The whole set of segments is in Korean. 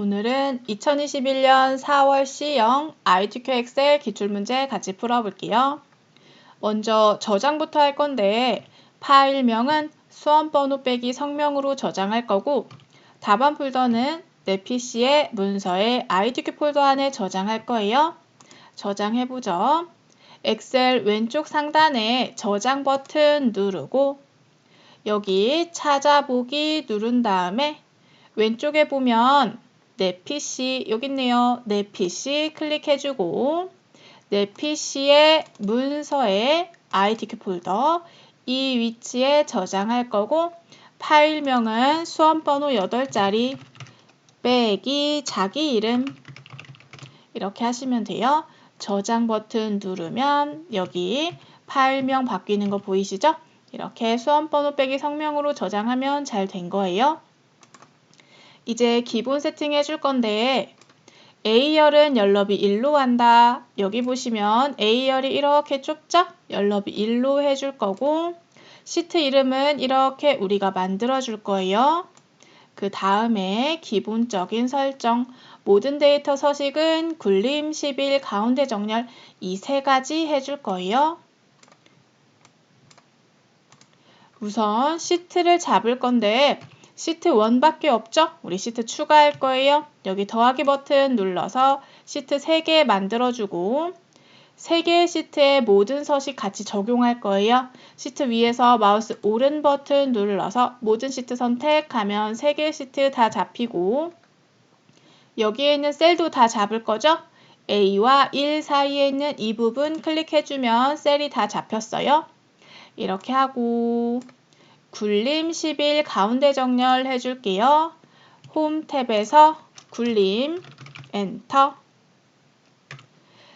오늘은 2021년 4월 C형 ITQ 엑셀 기출문제 같이 풀어볼게요. 먼저 저장부터 할 건데 파일명은 수험번호 빼기 성명으로 저장할 거고 답안 폴더는 내 PC의 문서에 ITQ 폴더 안에 저장할 거예요. 저장해보죠. 엑셀 왼쪽 상단에 저장 버튼 누르고 여기 찾아보기 누른 다음에 왼쪽에 보면 내 PC 여기 있네요. 내 PC 클릭해주고 내 PC의 문서에 ITQ 폴더 이 위치에 저장할 거고 파일명은 수험번호 8자리 빼기 자기 이름 이렇게 하시면 돼요. 저장 버튼 누르면 여기 파일명 바뀌는 거 보이시죠? 이렇게 수험번호 빼기 성명으로 저장하면 잘 된 거예요. 이제 기본 세팅 해 줄 건데 A열은 열너비 1로 한다. 여기 보시면 A열이 이렇게 좁죠? 열너비 1로 해줄 거고 시트 이름은 이렇게 우리가 만들어 줄 거예요. 그 다음에 기본적인 설정 모든 데이터 서식은 굴림 10일 가운데 정렬 이 세 가지 해줄 거예요. 우선 시트를 잡을 건데 시트 1밖에 없죠? 우리 시트 추가할 거예요. 여기 더하기 버튼 눌러서 시트 3개 만들어주고 3개의 시트에 모든 서식 같이 적용할 거예요. 시트 위에서 마우스 오른 버튼 눌러서 모든 시트 선택하면 3개의 시트 다 잡히고 여기에 있는 셀도 다 잡을 거죠? A와 1 사이에 있는 이 부분 클릭해주면 셀이 다 잡혔어요. 이렇게 하고 굴림 11 가운데 정렬 해줄게요. 홈 탭에서 굴림 엔터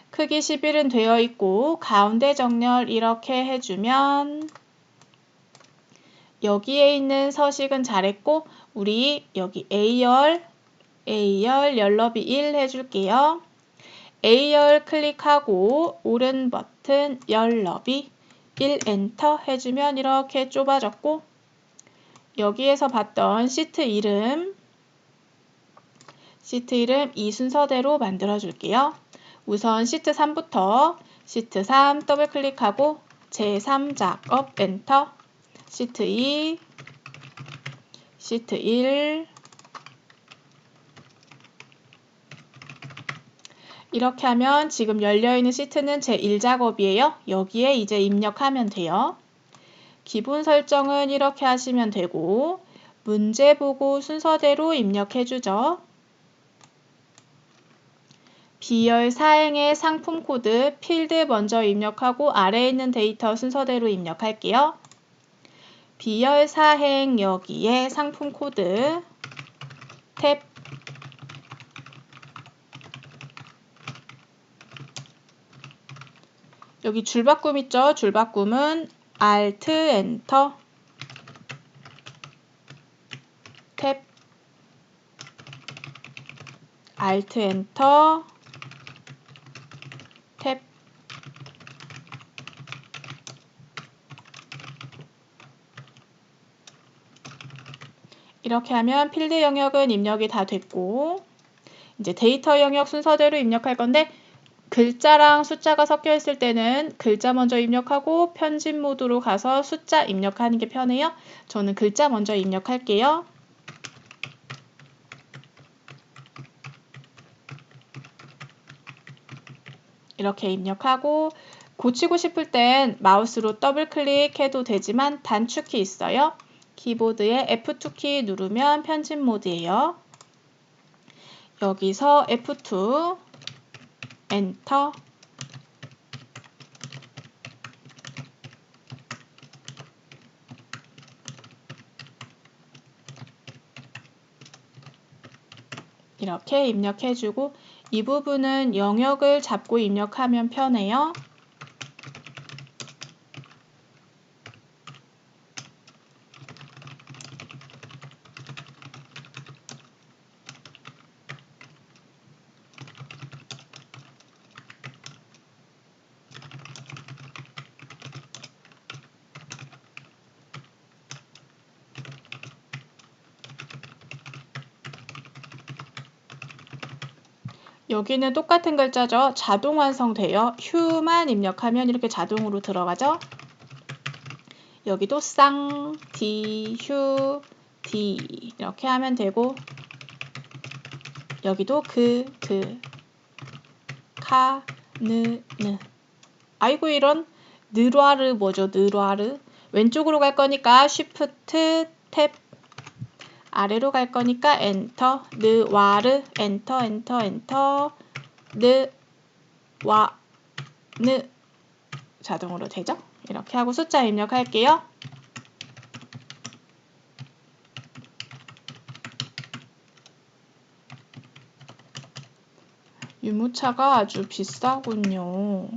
크기 11은 되어 있고 가운데 정렬 이렇게 해주면 여기에 있는 서식은 잘했고 우리 여기 A열 A열 열너비 1 해줄게요. A열 클릭하고 오른 버튼 열너비 1 엔터 해주면 이렇게 좁아졌고 여기에서 봤던 시트 이름 시트 이름 이 순서대로 만들어 줄게요. 우선 시트 3부터 시트 3 더블 클릭하고 제3 작업 엔터 시트 2 시트 1 이렇게 하면 지금 열려있는 시트는 제 1작업이에요. 여기에 이제 입력하면 돼요. 기본 설정은 이렇게 하시면 되고 문제 보고 순서대로 입력해 주죠. B열 사행의 상품 코드 필드 먼저 입력하고 아래에 있는 데이터 순서대로 입력할게요. B열 사행 여기에 상품 코드 탭 여기 줄바꿈 있죠? 줄바꿈은 Alt 엔터 탭 Alt 엔터 탭 이렇게 하면 필드 영역은 입력이 다 됐고 이제 데이터 영역 순서대로 입력할 건데 글자랑 숫자가 섞여 있을 때는 글자 먼저 입력하고 편집 모드로 가서 숫자 입력하는 게 편해요. 저는 글자 먼저 입력할게요. 이렇게 입력하고 고치고 싶을 땐 마우스로 더블 클릭해도 되지만 단축키 있어요. 키보드에 F2 키 누르면 편집 모드예요. 여기서 F2 엔터 이렇게 입력해주고 이 부분은 영역을 잡고 입력하면 편해요. 여기는 똑같은 글자죠. 자동 완성돼요. 휴만 입력하면 이렇게 자동으로 들어가죠. 여기도 쌍, 디, 휴, 디 이렇게 하면 되고 여기도 그, 드, 카, 느, 느 아이고 이런 느루아르 뭐죠? 느루아르 왼쪽으로 갈 거니까 쉬프트 탭 아래로 갈 거니까 엔터 느 와르 엔터 엔터 엔터 느 와 느 자동으로 되죠? 이렇게 하고 숫자 입력할게요. 유모차가 아주 비싸군요.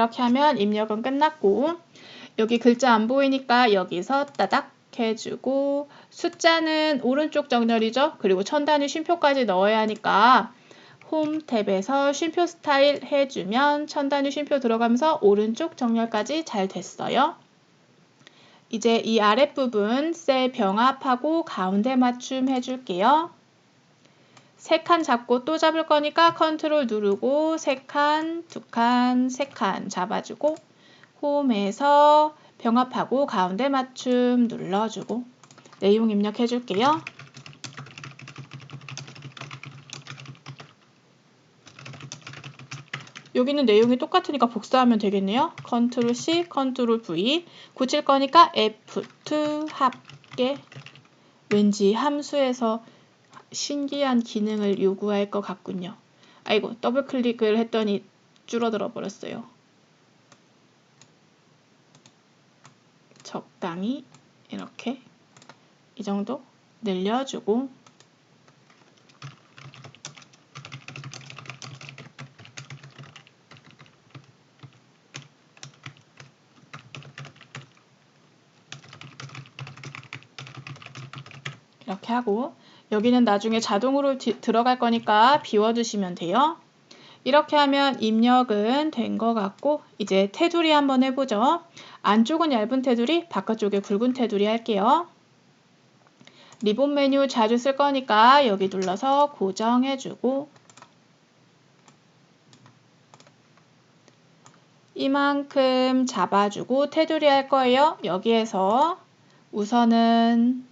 이렇게 하면 입력은 끝났고 여기 글자 안 보이니까 여기서 따닥 해주고 숫자는 오른쪽 정렬이죠. 그리고 천 단위 쉼표까지 넣어야 하니까 홈 탭에서 쉼표 스타일 해주면 천 단위 쉼표 들어가면서 오른쪽 정렬까지 잘 됐어요. 이제 이 아랫부분 셀 병합하고 가운데 맞춤 해줄게요. 세 칸 잡고 또 잡을 거니까 컨트롤 누르고 세 칸, 두 칸, 세 칸 잡아주고 홈에서 병합하고 가운데 맞춤 눌러주고 내용 입력해 줄게요. 여기는 내용이 똑같으니까 복사하면 되겠네요. 컨트롤 C, 컨트롤 V 고칠 거니까 F2 합계 왠지 함수에서 신기한 기능을 요구할 것 같군요. 아이고 더블 클릭을 했더니 줄어들어 버렸어요. 적당히 이렇게 이 정도 늘려주고 이렇게 하고 여기는 나중에 자동으로 디, 들어갈 거니까 비워두시면 돼요. 이렇게 하면 입력은 된 것 같고 이제 테두리 한번 해보죠. 안쪽은 얇은 테두리, 바깥쪽에 굵은 테두리 할게요. 리본 메뉴 자주 쓸 거니까 여기 눌러서 고정해주고 이만큼 잡아주고 테두리 할 거예요. 여기에서 우선은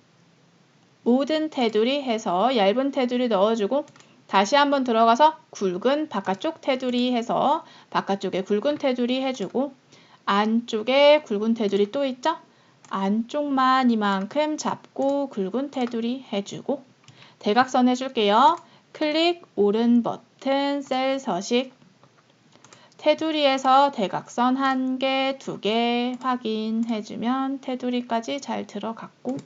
모든 테두리 해서 얇은 테두리 넣어주고 다시 한번 들어가서 굵은 바깥쪽 테두리 해서 바깥쪽에 굵은 테두리 해주고 안쪽에 굵은 테두리 또 있죠? 안쪽만 이만큼 잡고 굵은 테두리 해주고 대각선 해줄게요. 클릭 오른 버튼 셀 서식 테두리에서 대각선 한 개, 두 개 확인해주면 테두리까지 잘 들어갔고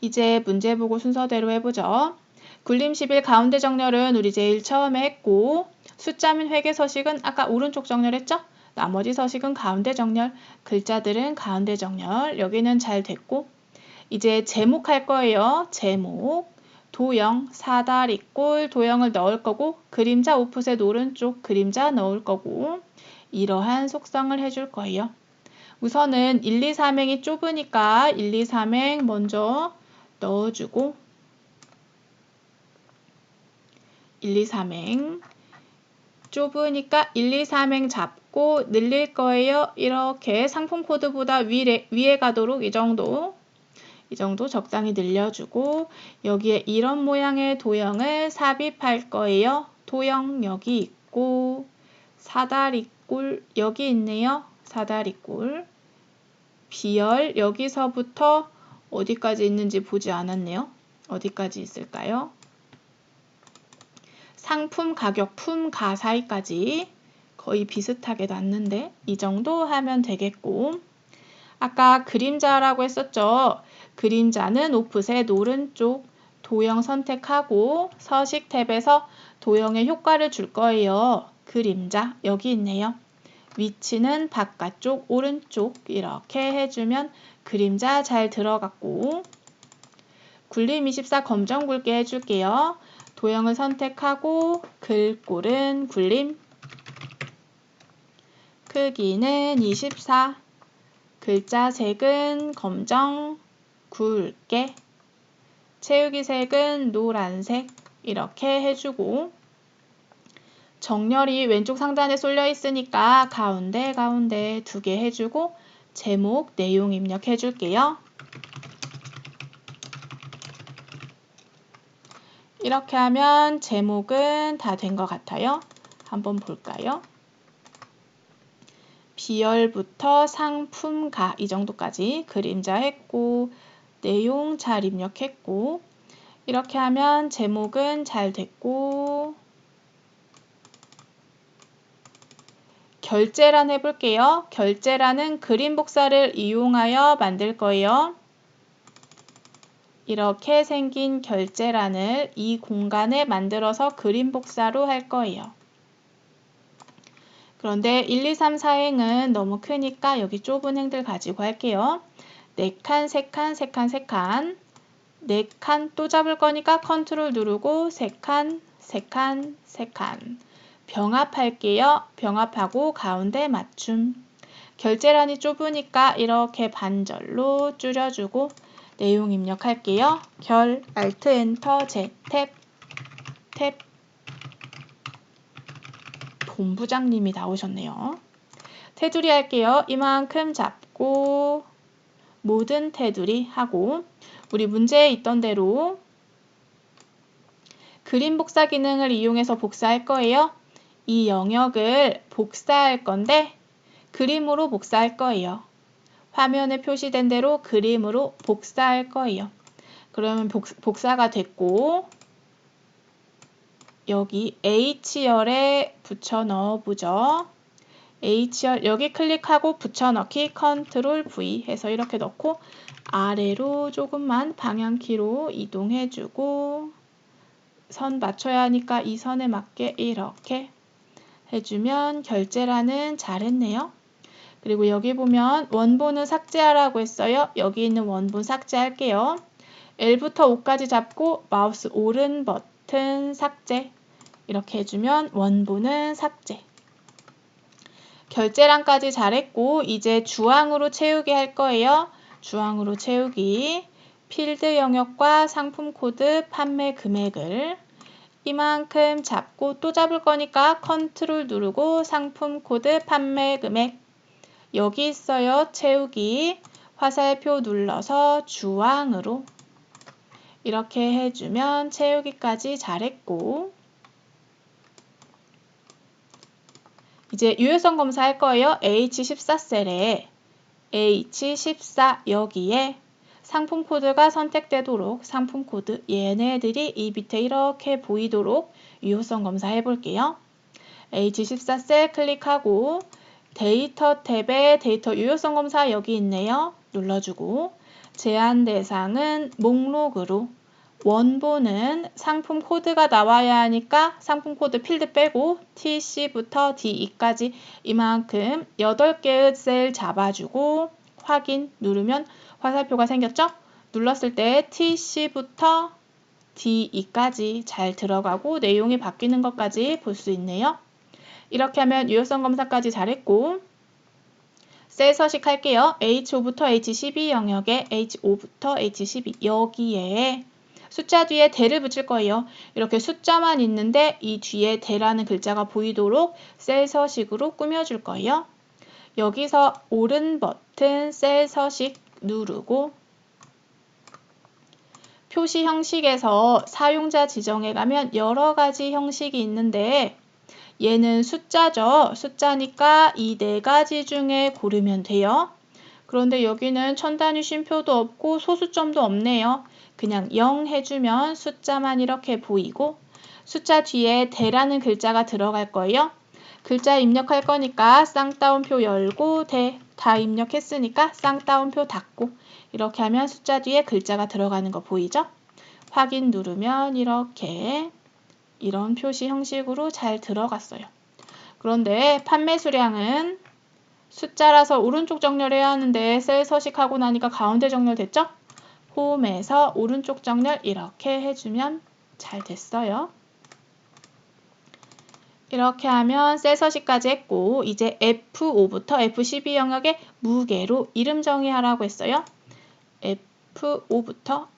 이제 문제 보고 순서대로 해보죠. 굴림 11 가운데 정렬은 우리 제일 처음에 했고 숫자 및 회계 서식은 아까 오른쪽 정렬했죠? 나머지 서식은 가운데 정렬, 글자들은 가운데 정렬. 여기는 잘 됐고 이제 제목 할 거예요. 제목. 도형, 사다리 꼴 도형을 넣을 거고 그림자 오프셋 오른쪽 그림자 넣을 거고 이러한 속성을 해줄 거예요. 우선은 1, 2, 3행이 좁으니까 1, 2, 3행 먼저 넣어주고 1, 2, 3행 좁으니까 1, 2, 3행 잡고 늘릴 거예요. 이렇게 상품 코드보다 위에, 위에 가도록 이 정도 이 정도 적당히 늘려주고 여기에 이런 모양의 도형을 삽입할 거예요. 도형 여기 있고 사다리꼴 여기 있네요. 사다리꼴 비열 여기서부터 어디까지 있는지 보지 않았네요. 어디까지 있을까요? 상품 가격 품 가 사이까지 거의 비슷하게 놨는데 이 정도 하면 되겠고 아까 그림자라고 했었죠. 그림자는 오프셋 오른쪽 도형 선택하고 서식 탭에서 도형의 효과를 줄 거예요. 그림자 여기 있네요. 위치는 바깥쪽 오른쪽 이렇게 해주면 그림자 잘 들어갔고. 굴림 24 검정 굵게 해줄게요. 도형을 선택하고 글꼴은 굴림. 크기는 24 글자 색은 검정 굵게. 채우기 색은 노란색 이렇게 해주고 정렬이 왼쪽 상단에 쏠려 있으니까 가운데 가운데 두 개 해주고 제목 내용 입력해 줄게요. 이렇게 하면 제목은 다 된 것 같아요. 한번 볼까요? 비열부터 상품가 이 정도까지 그림자 했고 내용 잘 입력했고 이렇게 하면 제목은 잘 됐고 결제란 해볼게요. 결제란은 그림 복사를 이용하여 만들 거예요. 이렇게 생긴 결제란을 이 공간에 만들어서 그림 복사로 할 거예요. 그런데 1, 2, 3, 4행은 너무 크니까 여기 좁은 행들 가지고 할게요. 4칸, 3칸, 3칸, 3칸 4칸 또 잡을 거니까 컨트롤 누르고 3칸, 3칸, 3칸 병합할게요. 병합하고 가운데 맞춤 결제란이 좁으니까 이렇게 반절로 줄여주고 내용 입력할게요. 결, Alt, Enter, Z, 탭, 탭. 본부장님이 나오셨네요. 테두리 할게요. 이만큼 잡고 모든 테두리 하고 우리 문제에 있던 대로 그림 복사 기능을 이용해서 복사할 거예요. 이 영역을 복사할 건데 그림으로 복사할 거예요. 화면에 표시된 대로 그림으로 복사할 거예요. 그러면 복, 사가 됐고 여기 H열에 붙여 넣어 보죠. H열 여기 클릭하고 붙여넣기 컨트롤 V 해서 이렇게 넣고 아래로 조금만 방향키로 이동해주고 선 맞춰야 하니까 이 선에 맞게 이렇게 해주면 결제라는 잘했네요. 그리고 여기 보면 원본은 삭제하라고 했어요. 여기 있는 원본 삭제할게요. L부터 O까지 잡고 마우스 오른 버튼 삭제 이렇게 해주면 원본은 삭제 결제란까지 잘했고 이제 주황으로 채우기 할 거예요. 주황으로 채우기 필드 영역과 상품 코드 판매 금액을 이만큼 잡고 또 잡을 거니까 컨트롤 누르고 상품 코드 판매 금액 여기 있어요. 채우기. 화살표 눌러서 주황으로 이렇게 해주면 채우기까지 잘했고 이제 유효성 검사할 거예요. H14 셀에 H14 여기에 상품 코드가 선택되도록 상품 코드 얘네들이 이 밑에 이렇게 보이도록 유효성 검사해 볼게요. H14셀 클릭하고 데이터 탭에 데이터 유효성 검사 여기 있네요. 눌러주고 제한 대상은 목록으로 원본은 상품 코드가 나와야 하니까 상품 코드 필드 빼고 TC부터 DE까지 이만큼 8개의 셀 잡아주고 확인 누르면 화살표가 생겼죠? 눌렀을 때 TC부터 DE까지 잘 들어가고 내용이 바뀌는 것까지 볼 수 있네요. 이렇게 하면 유효성 검사까지 잘했고 셀 서식할게요. H5부터 H12 영역에 H5부터 H12 여기에 숫자 뒤에 대를 붙일 거예요. 이렇게 숫자만 있는데 이 뒤에 대라는 글자가 보이도록 셀 서식으로 꾸며줄 거예요. 여기서 오른 버튼 셀 서식 누르고 표시 형식에서 사용자 지정에 가면 여러 가지 형식이 있는데 얘는 숫자죠. 숫자니까 이 네 가지 중에 고르면 돼요. 그런데 여기는 천 단위 쉼표도 없고 소수점도 없네요. 그냥 0 해주면 숫자만 이렇게 보이고 숫자 뒤에 대라는 글자가 들어갈 거예요. 글자 입력할 거니까 쌍따옴표 열고 대 다 입력했으니까 쌍따옴표 닫고 이렇게 하면 숫자 뒤에 글자가 들어가는 거 보이죠? 확인 누르면 이렇게 이런 표시 형식으로 잘 들어갔어요. 그런데 판매 수량은 숫자라서 오른쪽 정렬해야 하는데 셀 서식하고 나니까 가운데 정렬 됐죠? 홈에서 오른쪽 정렬 이렇게 해주면 잘 됐어요. 이렇게 하면 셀 서식까지 했고 이제 F5부터 F12 영역의 무게로 이름 정의하라고 했어요. F5부터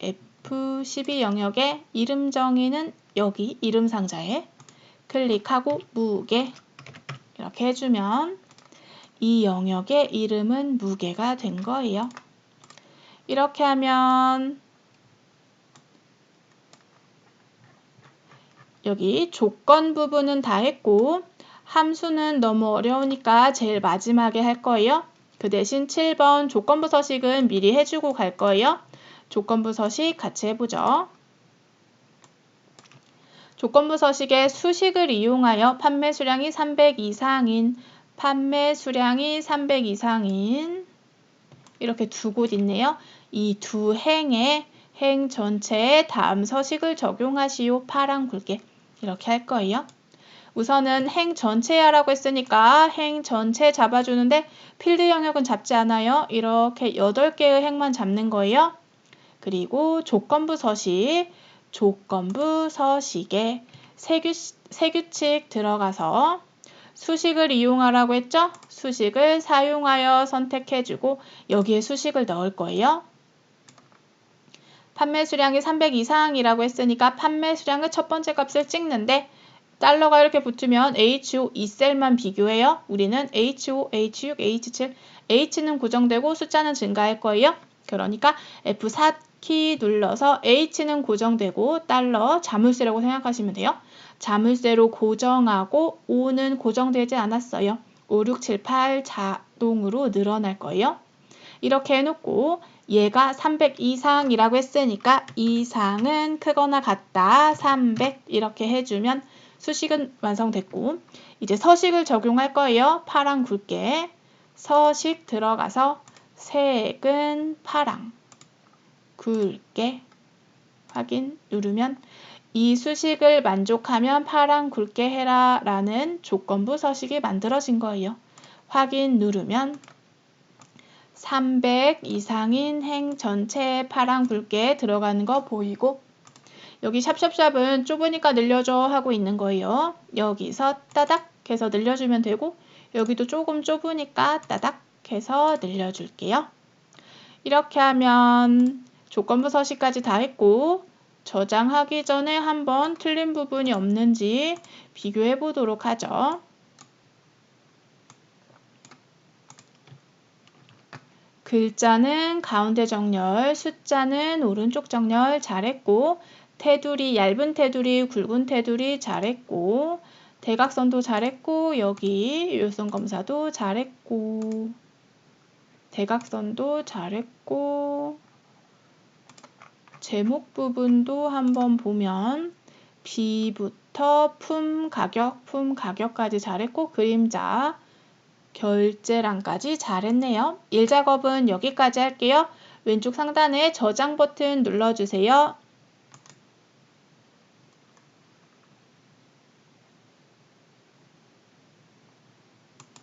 F12 영역의 이름 정의는 여기 이름 상자에 클릭하고 무게 이렇게 해주면 이 영역의 이름은 무게가 된 거예요. 이렇게 하면 여기 조건 부분은 다 했고 함수는 너무 어려우니까 제일 마지막에 할 거예요. 그 대신 7번 조건부 서식은 미리 해주고 갈 거예요. 조건부 서식 같이 해보죠. 조건부 서식의 수식을 이용하여 판매 수량이 300 이상인 판매 수량이 300 이상인 이렇게 두 곳 있네요. 이 두 행에 행 전체에 다음 서식을 적용하시오. 파랑 굵게 이렇게 할 거예요. 우선은 행 전체 하라고 했으니까 행 전체 잡아주는데 필드 영역은 잡지 않아요. 이렇게 8개의 행만 잡는 거예요. 그리고 조건부 서식, 조건부 서식에 세규, 세규칙 들어가서 수식을 이용하라고 했죠? 수식을 사용하여 선택해주고 여기에 수식을 넣을 거예요. 판매 수량이 300 이상이라고 했으니까 판매 수량의 첫 번째 값을 찍는데 달러가 이렇게 붙으면 HO 2셀만 비교해요. 우리는 HO, H6, H7, H는 고정되고 숫자는 증가할 거예요. 그러니까 F4키 눌러서 H는 고정되고 달러 자물쇠라고 생각하시면 돼요. 자물쇠로 고정하고 5는 고정되지 않았어요. 5, 6, 7, 8 자동으로 늘어날 거예요. 이렇게 해놓고 얘가 300 이상이라고 했으니까 이상은 크거나 같다 300 이렇게 해주면 수식은 완성됐고 이제 서식을 적용할 거예요. 파랑 굵게 서식 들어가서 색은 파랑 굵게 확인 누르면 이 수식을 만족하면 파랑 굵게 해라 라는 조건부 서식이 만들어진 거예요. 확인 누르면 300 이상인 행 전체에 파랑 굵게 들어가는 거 보이고 여기 샵샵샵은 좁으니까 늘려줘 하고 있는 거예요. 여기서 따닥 해서 늘려주면 되고 여기도 조금 좁으니까 따닥 해서 늘려줄게요. 이렇게 하면 조건부 서식까지 다 했고 저장하기 전에 한번 틀린 부분이 없는지 비교해 보도록 하죠. 글자는 가운데 정렬, 숫자는 오른쪽 정렬 잘했고 테두리, 얇은 테두리, 굵은 테두리 잘했고 대각선도 잘했고 여기 유효성 검사도 잘했고 대각선도 잘했고 제목 부분도 한번 보면 B부터 품 가격, 품 가격까지 잘했고 그림자 결제란까지 잘했네요. 일 작업은 여기까지 할게요. 왼쪽 상단에 저장 버튼 눌러주세요.